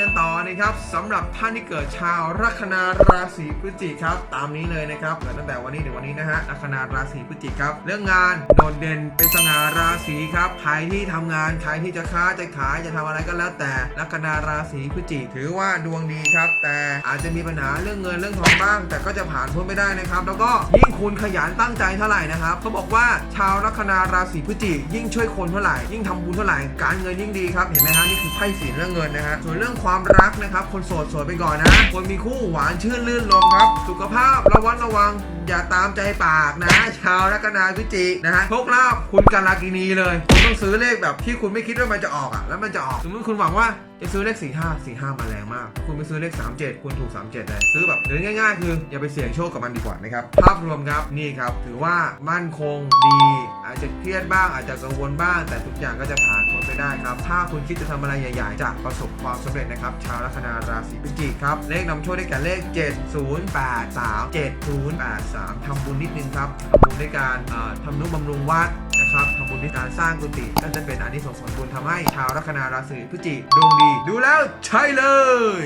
กันต่อนะครับสำหรับท่านที่เกิดชาวลัคนาราศีพฤศจิกครับ ตามนี้เลยนะครับเกิดตั้งแต่วันนี้ถึงวันนี้นะฮะลัคนาราศีพฤศจิกครับ เรื่องงานโดดเด่นเป็นสง่าราศีครับใครที่ทำงานใครที่จะค้าจะขายจะทำอะไรก็แล้วแต่ลัคนาราศีพฤศจิกถือว่าดวงดีครับ แต่อาจจะมีปัญหาเรื่องเงินเรื่องทองบ้าง แต่ก็จะผ่านพ้นไปได้นะครับ แล้วก็ยิ่งคุณขยันตั้งใจเท่าไหร่นะครับเขาบอกว่าชาวลัคนาราศีพฤศจิกยิ่งช่วยคนเท่าไหร่ยิ่งทำบุญเท่าไหร่การเงินยิ่งดีครับเห็นไหมฮะนี่คือไพ่สีเรื่องเงินนะฮะส่วนเรื่องื่องความรักนะครับ คนโสดโสดไปก่อนนะ คนมีคู่หวานชื่นลื่นลมครับ สุขภาพระวัดระวัง อย่าตามใจปากนะ ชาวลัคนาพิจิกนะฮะโชคลาภคุณกาลากินีเลย คุณต้องซื้อเลขแบบที่คุณไม่คิดว่ามันจะออกอะ แล้วมันจะออก สมมติคุณหวังว่าจะซื้อเลข 4 5 4 5มาแรงมาก คุณไปซื้อเลข 37 คุณถูก 37 เลย ซื้อแบบหรือง่าย ๆ คืออย่าไปเสี่ยงโชคกับมันดีกว่านะครับ ภาพรวมครับนี่ครับ ถือว่ามั่นคงดี อาจจะเครียดบ้างอาจจะกังวลบ้าง แต่ทุกอย่างก็จะผ่านพ้นไปได้ครับ ถ้าคุณคิดจะทำอะไรใหญ่ๆจะประสบความสำเร็จนะครับ ชาวลัคนาราศีพิจิกครับ เลขนำโชคได้แก่เลข 7083 7083ทำบุญนิดนึงครับทำบุญด้วยการทำนุบำรุงวัดนะครับทำบุญด้วยการสร้างกุฏิก็จะเป็นอานิสงส์ผลบุญทำให้ชาวลัคนาราศีพิจิกดวงดี ดูแล้วใช่เลย